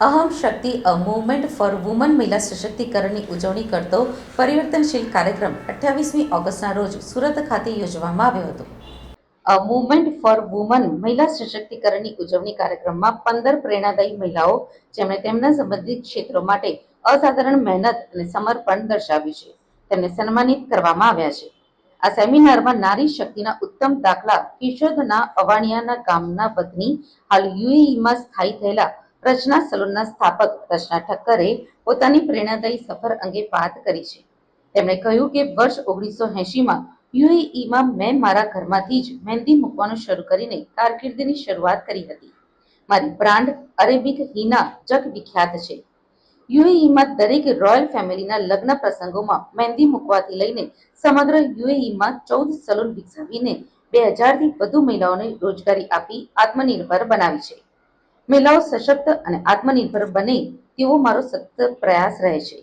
અહમ શક્તિ, a movement for woman મહિલા સશક્તિકરણની ઉજવણી કરતો પરિવર્તનશીલ કાર્યક્રમ અઠ્યાવીસમી ઓગસ્ટના રોજ સુરત ખાતે યોજવામાં આવ્યો હતો. અ મુવમેન્ટ ફોર વુમન મહિલા સશક્તિકરણની ઉજવણી કાર્યક્રમમાં પંદર પ્રેરણાદાયી મહિલાઓ જેમણે તેમના સંબંધિત ક્ષેત્રો માટે અસાધારણ મહેનત અને સમર્પણ દર્શાવ્યું છે. તેમને સન્માનિત કરવામાં આવ્યા છે. આ સેમિનારમાં નારી શક્તિના ઉત્તમ દાખલા કિશોદના અવાણિયાના ગામના વતની હાલ યુએઈમાં સ્થાયી થયેલા રચના સલૂનના સ્થાપક રચના ઠક્કરે પોતાની પ્રેરણાદાયી સફર અંગે વાત કરી છે. તેમણે કહ્યું કે વર્ષ ઓગણીસો એંશીમાં યુએઈમાં મેં મારા ઘરમાંથી જ મહેંદી મૂકવાનું શરૂ કરીને કારકિર્દીની શરૂઆત કરી હતી. મારી બ્રાન્ડ અરેબિક હિના જગ વિખ્યાત છે. યુએઈમાં દરેક રોયલ ફેમિલીના લગ્ન પ્રસંગોમાં મહેંદી મૂકવાથી લઈને સમગ્ર યુએઈમાં ચૌદ સલૂન વિકસાવીને બે હજારથી વધુ મહિલાઓને રોજગારી આપી આત્મનિર્ભર બનાવી છે. મહિલાઓ સશક્ત અને આત્મનિર્ભર બને તેવો મારો સતત પ્રયાસ રહે છે.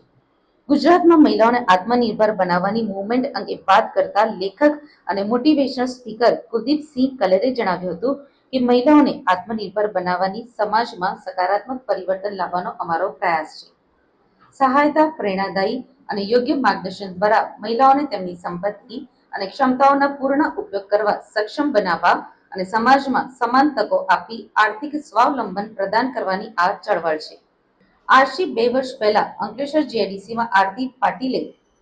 ગુજરાતમાં મહિલાઓને આત્મનિર્ભર બનાવવાની મુવમેન્ટ અંગે વાત કરતા લેખક અને મોટિવેશનલ સ્પીકર કુલદીપસિંહ કલેરે જણાવ્યું હતું કે મહિલાઓને આત્મનિર્ભર બનાવવાની સમાજમાં સકારાત્મક પરિવર્તન લાવવાનો અમારો પ્રયાસ છે. સહાયતા, પ્રેરણાદાયી અને યોગ્ય માર્ગદર્શન દ્વારા મહિલાઓને તેમની સંપત્તિ અને ક્ષમતાઓના પૂર્ણ ઉપયોગ કરવા સક્ષમ બનાવવા અને સમાજમાં સમાન તકો આપી આર્થિક સ્વાવલંબન પ્રદાન કરવાની આ ચળવળ છે. આજથી બે વર્ષ પહેલા અંકલેશ્વર જીઆઈડીસીમાં આરતી પાટીલે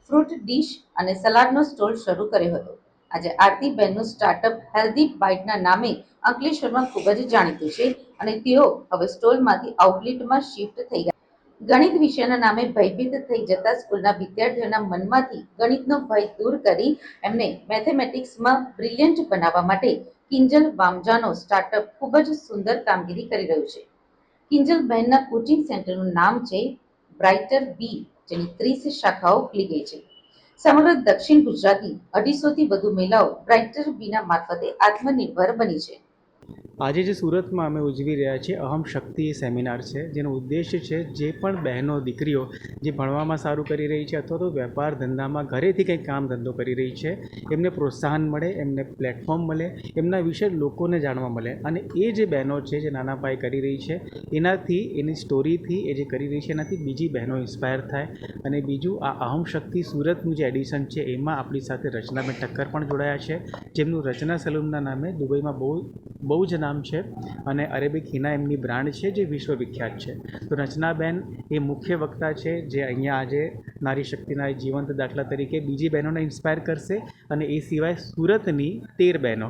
ફ્રૂટ ડીશ અને સલાડનો સ્ટોલ શરૂ કર્યો હતો. આજે આરતી બહેનનું સ્ટાર્ટઅપ હેલ્ધી બાઇટના નામે અંકલેશ્વરમાં ખૂબ જ જાણીતું છે અને તેઓ હવે સ્ટોલમાંથી આઉટલેટમાં શિફ્ટ થઈ ગયા. ગણિત વિષયના નામે ભયભીત થઈ જતા સ્કૂલના વિદ્યાર્થીઓના મનમાંથી ગણિતનો ભય દૂર કરી એમને મેથેમેટિક્સમાં બ્રિલિયન્ટ બનાવવા માટે કિંજલ વામજાનો સ્ટાર્ટઅપ ખૂબ જ સુંદર કામગીરી કરી રહ્યું છે. કિંજલ બહેનના કોચિંગ સેન્ટરનું નામ છે બ્રાઇટર બી જેની ત્રીસ શાખાઓ ખુલી ગઈ છે. સમગ્ર દક્ષિણ ગુજરાતની અઢીસોથી વધુ મહિલાઓ બ્રાઇટર બીના મારફતે આત્મનિર્ભર બની છે. આજે જે સુરતમાં અમે ઉજવી રહ્યા છીએ, અહમ શક્તિ સેમિનાર છે. જેનો ઉદ્દેશ્ય છે જે પણ બહેનો, દીકરીઓ જે ભણવામાં સારું કરી રહી છે અથવા તો વેપાર ધંધામાં ઘરેથી કંઈક કામ ધંધો કરી રહી છે, એમને પ્રોત્સાહન મળે, એમને પ્લેટફોર્મ મળે, એમના વિશે લોકોને જાણવા મળે. અને એ જે બહેનો છે, જે નાના પાયે કરી રહી છે, એનાથી, એની સ્ટોરીથી એ જે કરી રહી છે, એનાથી બીજી બહેનો ઇન્સ્પાયર થાય. અને બીજું, આ અહમ શક્તિ સુરતનું જે એડિશન છે, એમાં આપણી સાથે રચનાબેન ઠક્કર પણ જોડાયા છે. જેમનું રચના સલૂનના નામે દુબઈમાં બહુ બહુ જ નામ છે અને અરેબિક હિના એમની બ્રાન્ડ છે જે વિશ્વવિખ્યાત છે. તો રચનાબેન એ મુખ્ય વક્તા છે જે અહીંયા આજે નારી શક્તિના જીવંત દાખલા તરીકે બીજી બહેનોને ઇન્સ્પાયર કરશે અને એ સિવાય સુરતની તેર બહેનો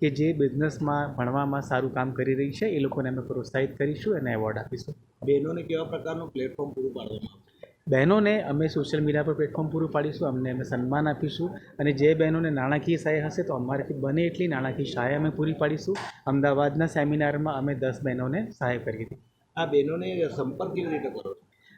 કે જે બિઝનેસમાં ભણવામાં સારું કામ કરી રહી છે, એ લોકોને અમે પ્રોત્સાહિત કરીશું અને એવોર્ડ આપીશું. બહેનોને કેવા પ્રકારનું પ્લેટફોર્મ પૂરું પાડવામાં આવશે? બહેનોને અમે સોશિયલ મીડિયા પર પ્લેટફોર્મ પૂરું પાડીશું અમને અમે સન્માન આપીશું અને જે બહેનોને નાણાકીય સહાય હશે તો અમારાથી બને એટલી નાણાકીય સહાય અમે પૂરી પાડીશું. અમદાવાદના સેમિનારમાં અમે દસ બહેનોને સહાય કરી હતી. આ બહેનોને સંપર્ક કેવી રીતે કરો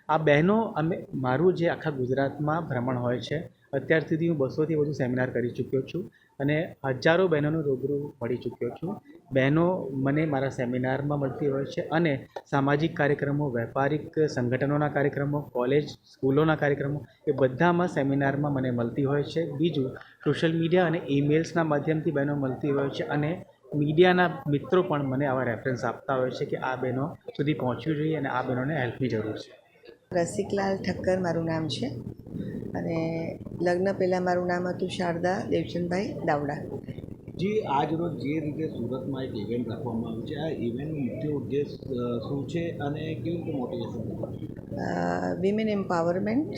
આ બહેનો અમે મારું જે આખા ગુજરાતમાં ભ્રમણ હોય છે અત્યાર સુધી હું બસોથી વધુ સેમિનાર કરી ચૂક્યો છું. અને હજારો બહેનોનું રૂબરૂ મળી ચૂક્યો છું. બહેનો મને મારા સેમિનારમાં મળતી હોય છે અને સામાજિક કાર્યક્રમો, વેપારિક સંગઠનોના કાર્યક્રમો, કોલેજ, સ્કૂલોના કાર્યક્રમો, એ બધામાં સેમિનારમાં મને મળતી હોય છે. બીજું, સોશિયલ મીડિયા અને ઈમેલ્સના માધ્યમથી બહેનો મળતી હોય છે અને મીડિયાના મિત્રો પણ મને આવા રેફરન્સ આપતા હોય છે કે આ બહેનો સુધી પહોંચવું જોઈએ અને આ બહેનોને હેલ્પની જરૂર છે. રસિકલાલ ઠક્કર મારું નામ છે. અને લગ્ન પહેલાં મારું નામ હતું શારદા દેવચંદભાઈ દાવડા. જે આજ રોજ જે રીતે સુરતમાં એક ઇવેન્ટ રાખવામાં આવ્યું છે આ ઇવેન્ટનો મુખ્ય ઉદ્દેશ શું છે અને કેવી રીતે મોટિવેશન વિમેન એમ્પાવરમેન્ટ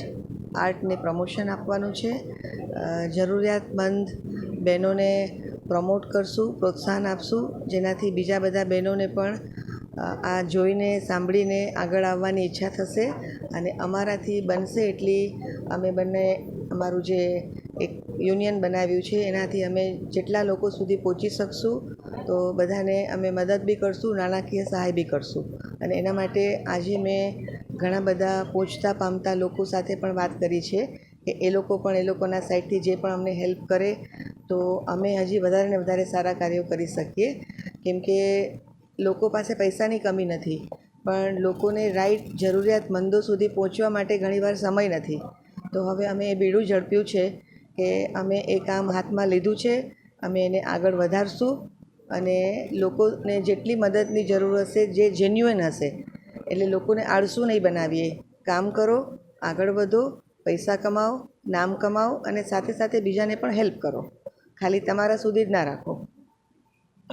આર્ટને પ્રમોશન આપવાનું છે. જરૂરિયાતમંદ બહેનોને પ્રમોટ કરશું પ્રોત્સાહન આપશું જેનાથી બીજા બધા બહેનોને પણ આ જોઈને સાંભળીને આગળ આવવાની ઈચ્છા થશે અને અમારાથી બનશે એટલી અમે બંને અમારું જે એક યુનિયન બનાવ્યું છે, એનાથી અમે જેટલા લોકો સુધી પહોંચી શકશું, તો બધાને અમે મદદ બી કરશું, નાણાકીય સહાય બી કરશું. અને એના માટે આજે મેં ઘણા બધા પહોંચતા પામતા લોકો સાથે પણ વાત કરી છે કે એ લોકો પણ એ લોકોના સાઈડથી જે પણ અમને હેલ્પ કરે, તો અમે હજી વધારે ને વધારે સારા કાર્યો કરી શકીએ. કેમ કે લોકો પાસે પૈસાની કમી નથી, પણ લોકોને રાઈટ જરૂરિયાતમંદો સુધી પહોંચવા માટે ઘણીવાર સમય નથી. તો હવે અમે એ બીડું ઝડપ્યું છે કે અમે એ કામ હાથમાં લીધું છે, અમે એને આગળ વધારશું અને લોકોને જેટલી મદદની જરૂર હશે જે જેન્યુઅન હશે, એટલે લોકોને આળસુ નહીં બનાવીએ. કામ કરો, આગળ વધો, પૈસા કમાઓ, નામ કમાઓ અને સાથે સાથે બીજાને પણ હેલ્પ કરો. ખાલી તમારા સુધી જ ના રાખો.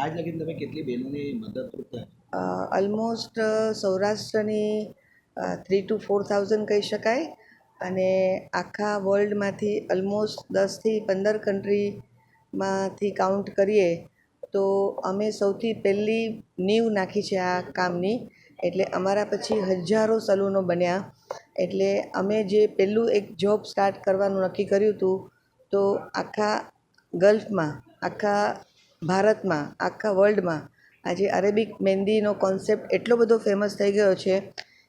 આજ લગીન તમે કેટલી બહેનોને મદદરૂપ થયા? ઓલમોસ્ટ સૌરાષ્ટ્રની થ્રી ટુ ફોર થાઉઝન્ડ કહી શકાય. અને આખા વર્લ્ડમાંથી ઓલમોસ્ટ દસથી પંદર કન્ટ્રીમાંથી કાઉન્ટ કરીએ, તો અમે સૌથી પહેલી નીવ નાખી છે આ કામની. એટલે અમારા પછી હજારો સલૂનો બન્યા. એટલે અમે જે પહેલું એક જોબ સ્ટાર્ટ કરવાનું નક્કી કર્યું હતું, તો આખા ગલ્ફમાં, આખા ભારતમાં, આખા વર્લ્ડમાં આજે અરેબિક મહેંદીનો કોન્સેપ્ટ એટલો બધો ફેમસ થઈ ગયો છે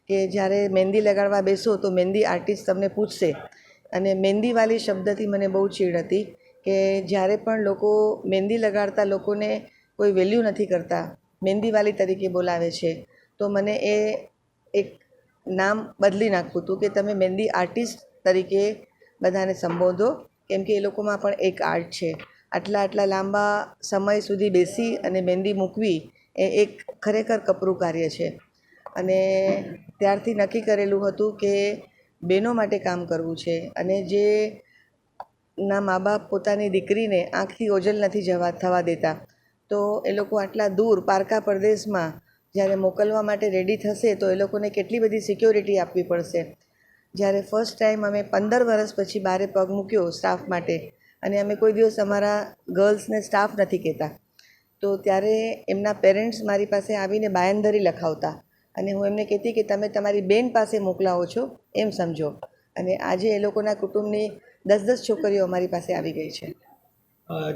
કે જ્યારે મહેંદી લગાડવા બેસો તો મહેંદી આર્ટિસ્ટ તમને પૂછશે. અને મહેંદીવાળી શબ્દથી મને બહુ ચીડ હતી કે જ્યારે પણ લોકો મહેંદી લગાડતા લોકોને કોઈ વેલ્યુ નથી કરતા, મહેંદીવાળી તરીકે બોલાવે છે, તો મને એ એક નામ બદલી નાખવું હતું કે તમે મહેંદી આર્ટિસ્ટ તરીકે બધાને સંબોધો, કેમ કે એ લોકોમાં પણ એક આર્ટ છે. આટલા આટલા લાંબા સમય સુધી બેસી અને મહેંદી મૂકવી એ એક ખરેખર કપરું કાર્ય છે. અને ત્યારથી નક્કી કરેલું હતું કે બહેનો માટે કામ કરવું છે અને જે ના મા બાપ પોતાની દીકરીને આંખથી ઓજલ નથી જવા, થવા દેતા, તો એ લોકો આટલા દૂર પારકા પરદેશમાં જ્યારે મોકલવા માટે રેડી થશે તો એ લોકોને કેટલી બધી સિક્યોરિટી આપવી પડશે. જ્યારે ફર્સ્ટ ટાઈમ અમે પંદર વર્ષ પછી બારે પગ મૂક્યો સ્ટાફ માટે અને અમે કોઈ દિવસ અમારા ગર્લ્સને સ્ટાફ નથી કહેતા. તો ત્યારે એમના પેરેન્ટ્સ મારી પાસે આવીને બાયંદરી લખાવતા અને હું એમને કહેતી કે તમે તમારી બેન પાસે મોકલાવો છો, એમ સમજો. અને આજે એ લોકોના કુટુંબની દસ દસ છોકરીઓ અમારી પાસે આવી ગઈ છે.